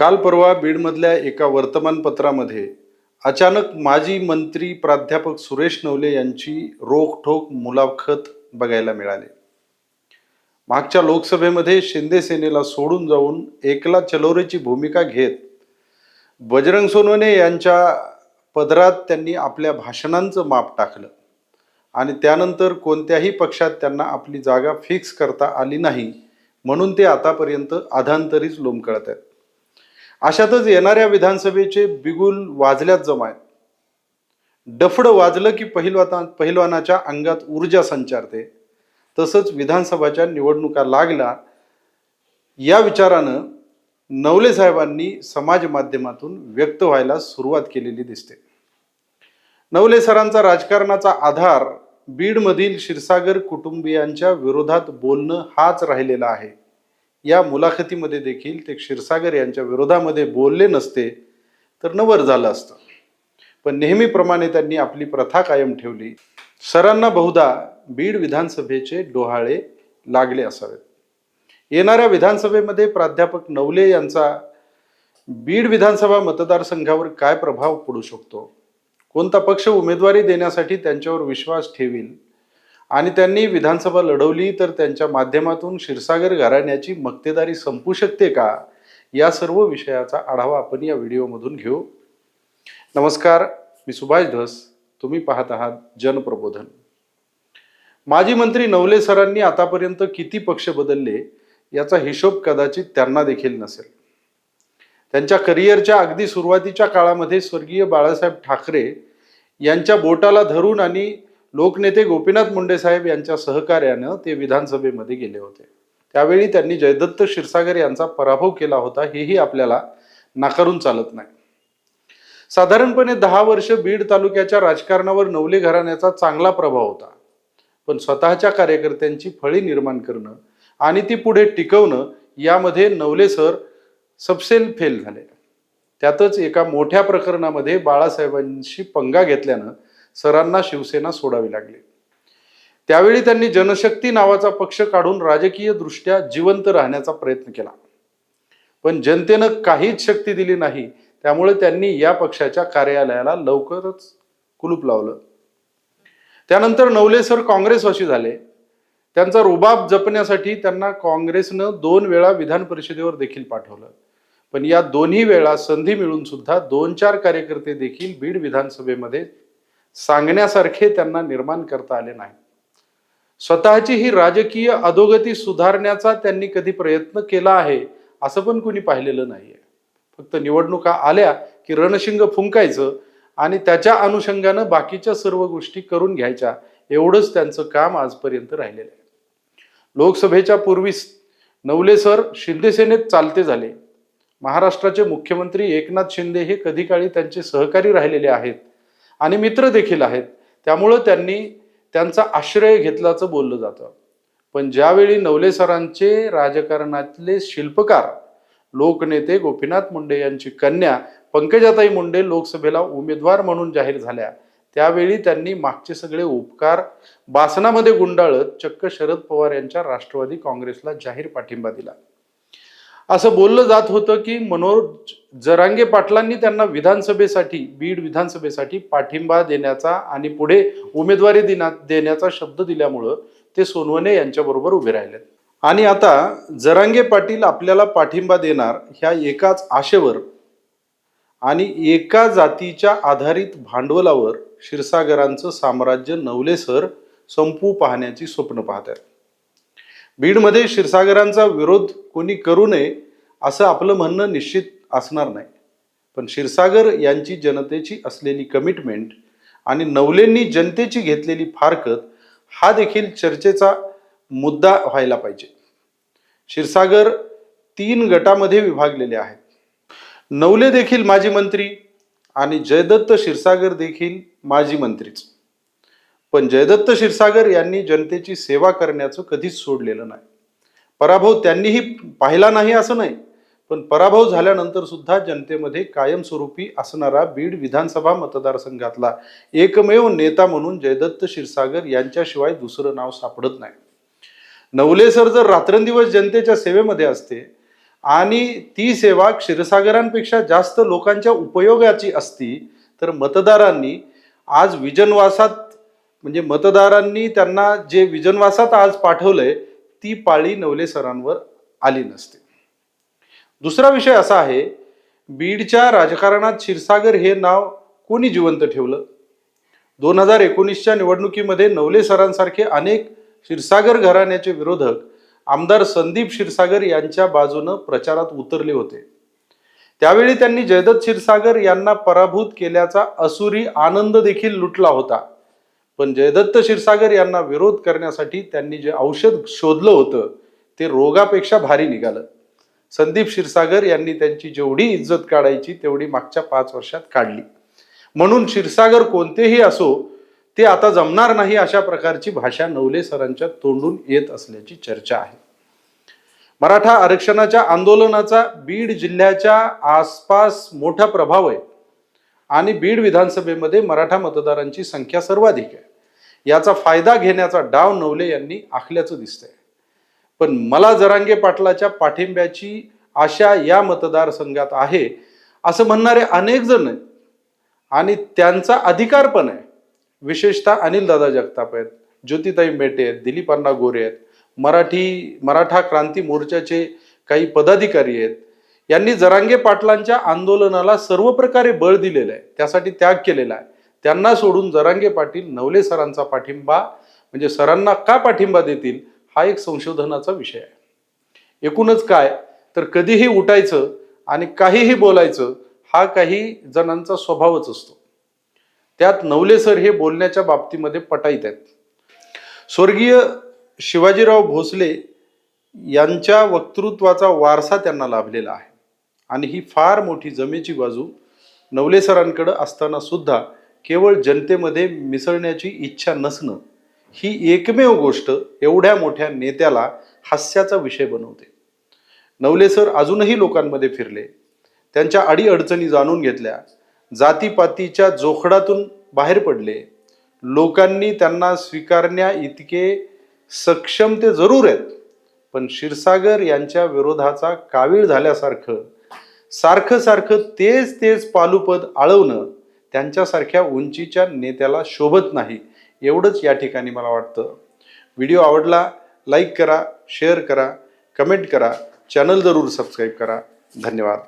काल परवा बीडमधल्या एका वर्तमानपत्रामध्ये अचानक माजी मंत्री प्राध्यापक सुरेश नवले यांची रोखठोक मुलाखत बघायला मिळाली. मागच्या लोकसभेमध्ये शिंदे सेनेला सोडून जाऊन एकला चलोरेची भूमिका घेत बजरंग सोनवणे यांच्या पदरात त्यांनी आपल्या भाषणांचं माप टाकलं आणि त्यानंतर कोणत्याही पक्षात त्यांना आपली जागा फिक्स करता आली नाही म्हणून ते आतापर्यंत अधांतरीच लोंबकळत आहेत. अशातच येणाऱ्या विधानसभेचे बिगुल वाजल्यात जमायत. डफडं वाजलं की पहिलवाना पहिलवानाच्या अंगात ऊर्जा संचारते. तसंच विधानसभाच्या निवडणुका लागला या विचारानं नवले साहेबांनी समाज माध्यमातून व्यक्त व्हायला सुरुवात केलेली दिसते. नवले सरांचा राजकारणाचा आधार बीडमधील क्षीरसागर कुटुंबियांच्या विरोधात बोलणं हाच राहिलेला आहे. या मुलाखतीमध्ये देखील ते क्षीरसागर यांच्या विरोधामध्ये बोलले नसते तर नवर झालं असतं. पण नेहमीप्रमाणे त्यांनी आपली प्रथा कायम ठेवली. सरांना बहुधा बीड विधानसभेचे डोहाळे लागले असावेत. येणाऱ्या विधानसभेमध्ये प्राध्यापक नवले यांचा बीड विधानसभा मतदारसंघावर काय प्रभाव पडू शकतो? कोणता पक्ष उमेदवारी देण्यासाठी त्यांच्यावर विश्वास ठेवील? आणि त्यांनी विधानसभा लढवली तर त्यांच्या माध्यमातून क्षीरसागर घराण्याची मक्तेदारी संपू शकते का? या सर्व विषयाचा आढावा आपण या व्हिडिओमधून घेऊ. नमस्कार मी सुभाष धस. तुम्ही पाहत आहात जनप्रबोधन. माजी मंत्री नवले सरांनी आतापर्यंत किती पक्ष बदलले याचा हिशोब कदाचित त्यांना देखील नसेल. त्यांच्या करिअरच्या अगदी सुरुवातीच्या काळामध्ये स्वर्गीय बाळासाहेब ठाकरे यांच्या बोटाला धरून आणि लोकनेते गोपीनाथ मुंडे साहेब यांच्या सहकार्यानं ते विधानसभेमध्ये गेले होते. त्यावेळी त्यांनी जयदत्त क्षीरसागर यांचा पराभव केला होता हेही आपल्याला नाकारून चालत नाही. साधारणपणे दहा वर्ष बीड तालुक्याच्या राजकारणावर नवले घराण्याचा चांगला प्रभाव होता. पण स्वतःच्या कार्यकर्त्यांची फळी निर्माण करणं आणि ती पुढे टिकवणं यामध्ये नवले सर सबसेल फेल झाले. त्यातच एका मोठ्या प्रकरणामध्ये बाळासाहेबांशी पंगा घेतल्यानं सरांना शिवसेना सोडावी लागली. त्यावेळी त्यांनी जनशक्ती नावाचा पक्ष काढून राजकीय दृष्ट्या जिवंत राहण्याचा प्रयत्न केला. पण जनतेनं काहीच शक्ती दिली नाही त्यामुळे त्यांनी या पक्षाच्या कार्यालयाला लवकरच कुलूप लावलं. त्यानंतर नवले सर काँग्रेसवासी झाले. त्यांचा रुबाब जपण्यासाठी त्यांना काँग्रेसनं दोन वेळा विधान परिषदेवर देखील पाठवलं. पण या दोन्ही वेळा संधी मिळून सुद्धा दोन चार कार्यकर्ते देखील बीड विधानसभेमध्ये सांगण्यासारखे त्यांना निर्माण करता आले नाही. स्वतःची ही राजकीय अधोगती सुधारण्याचा त्यांनी कधी प्रयत्न केला आहे असं पण कुणी पाहिलेलं नाहीये. फक्त निवडणुका आल्या की रणशिंग फुंकायचं आणि त्याच्या अनुषंगानं बाकीच्या सर्व गोष्टी करून घ्यायच्या एवढंच त्यांचं काम आजपर्यंत राहिलेलं आहे. लोकसभेच्या पूर्वीच नवले सर शिंदेसेनेत चालते झाले. महाराष्ट्राचे मुख्यमंत्री एकनाथ शिंदे हे कधी काळी त्यांचे सहकारी राहिलेले आहेत. आणि मित्र देखील आहेत. त्यामुळं त्यांनी त्यांचा आश्रय घेतल्याचं बोललं जातं. पण ज्यावेळी नवले सरांचे राजकारणातले शिल्पकार लोकनेते गोपीनाथ मुंडे यांची कन्या पंकजाताई मुंडे लोकसभेला उमेदवार म्हणून जाहीर झाल्या त्यावेळी त्यांनी मागचे सगळे उपकार बासनामध्ये गुंडाळत चक्क शरद पवार यांच्या राष्ट्रवादी काँग्रेसला जाहीर पाठिंबा दिला. असं बोललं जात होतं की मनोज जरांगे पाटलांनी त्यांना विधानसभेसाठी बीड विधानसभेसाठी पाठिंबा देण्याचा आणि पुढे उमेदवारी दिना देण्याचा शब्द दिल्यामुळं ते सोनवणे यांच्याबरोबर उभे राहिलेत. आणि आता जरांगे पाटील आपल्याला पाठिंबा देणार ह्या एकाच आशेवर आणि एका जातीच्या आधारित भांडवलावर क्षीरसागरांचं साम्राज्य नवले सर संपू पाहण्याची स्वप्न पाहत आहेत बीडमध्ये क्षीरसागरांचा विरोध कोणी करू नये असं आपलं म्हणणं निश्चित असणार नाही. पण क्षीरसागर यांची जनतेची असलेली कमिटमेंट आणि नवलेंनी जनतेची घेतलेली फारकत हा देखील चर्चेचा मुद्दा व्हायला पाहिजे. क्षीरसागर तीन गटामध्ये विभागलेले आहेत. नवले देखील माजी मंत्री आणि जयदत्त क्षीरसागर देखील माजी मंत्रीच. पण जयदत्त क्षीरसागर यांनी जनतेची सेवा करण्याचं कधीच सोडलेलं नाही. पराभव त्यांनीही पाहिला नाही असं नाही. पण पराभव झाल्यानंतर सुद्धा जनतेमध्ये कायमस्वरूपी असणारा बीड विधानसभा मतदारसंघातला एकमेव नेता म्हणून जयदत्त क्षीरसागर यांच्याशिवाय दुसरं नाव सापडत नाही. नवले सर जर रात्रंदिवस जनतेच्या सेवेमध्ये असते आणि ती सेवा क्षीरसागरांपेक्षा जास्त लोकांच्या उपयोगाची असती तर मतदारांनी आज विजनवासात म्हणजे मतदारांनी त्यांना जे विजनवासात आज पाठवलंय ती पाळी नवले सरांवर आली नसते. दुसरा विषय असा आहे बीडच्या राजकारणात क्षीरसागर हे नाव कोणी जिवंत ठेवलं? दोन हजार एकोणीसच्या निवडणुकीमध्ये नवले सरांसारखे अनेक क्षीरसागर घराण्याचे विरोधक आमदार संदीप क्षीरसागर यांच्या बाजूनं प्रचारात उतरले होते. त्यावेळी त्यांनी जयदत्त क्षीरसागर यांना पराभूत केल्याचा असुरी आनंद देखील लुटला होता. पण जयदत्त क्षीरसागर यांना विरोध करण्यासाठी त्यांनी जे औषध शोधलं होतं ते रोगापेक्षा भारी निघालं. संदीप क्षीरसागर यांनी त्यांची जेवढी इज्जत काढायची तेवढी मागच्या पाच वर्षात काढली. म्हणून क्षीरसागर कोणतेही असो ते आता जमणार नाही अशा प्रकारची भाषा नवले सरांच्या तोंडून येत असल्याची चर्चा आहे. मराठा आरक्षणाच्या आंदोलनाचा बीड जिल्ह्याच्या आसपास मोठा प्रभाव आहे आणि बीड विधानसभेमध्ये मराठा मतदारांची संख्या सर्वाधिक आहे. याचा फायदा घेण्याचा डाव नवले यांनी आखल्याचं दिसतंय. पण मला जरांगे पाटलाच्या पाठिंब्याची आशा या मतदारसंघात आहे असं म्हणणारे अनेक जण आहेत. आणि त्यांचा अधिकार पण आहे. विशेषतः अनिल दादा जगताप आहेत ज्योतिताई मेटे आहेत दिलीप अण्णा गोरे आहेत मराठी मराठा क्रांती मोर्चाचे काही पदाधिकारी आहेत. यांनी जरांगे पाटलांच्या आंदोलनाला सर्व प्रकारे बळ दिलेलं आहे. त्यासाठी त्याग केलेला आहे. त्यांना सोडून जरांगे पाटील नवले सरांचा पाठिंबा म्हणजे सरांना का पाठिंबा देतील हा एक संशोधनाचा विषय आहे. एकूणच काय? तर कधीही उठायचं आणि काहीही बोलायचं हा काही जणांचा स्वभावच असतो. त्यात नवले सर हे बोलण्याच्या बाबतीमध्ये पटाईत आहेत. स्वर्गीय शिवाजीराव भोसले यांच्या वक्तृत्वाचा वारसा त्यांना लाभलेला आहे. आणि ही फार मोठी जमेची बाजू नवले सरांकडं असताना सुद्धा केवळ जनतेमध्ये मिसळण्याची इच्छा नसणं ही एकमेव गोष्ट एवढ्या मोठ्या नेत्याला हास्याचा विषय बनवते. नवले सर अजूनही लोकांमध्ये फिरले. त्यांच्या अडीअडचणी जाणून घेतल्या. जातीपातीच्या जोखडातून बाहेर पडले. लोकांनी त्यांना स्वीकारण्या इतके सक्षम ते जरूर आहेत. पण क्षीरसागर यांच्या विरोधाचा कावीळ झाल्यासारखं सारखं सारखं तेच तेच पालुपद आळवणं त्यांच्यासारख्या उंचीच्या नेत्याला शोभत नाही. एवढंच या ठिकाणी मला वाटतं. व्हिडिओ आवडला लाईक करा शेअर करा कमेंट करा चॅनल जरूर सबस्क्राईब करा. धन्यवाद.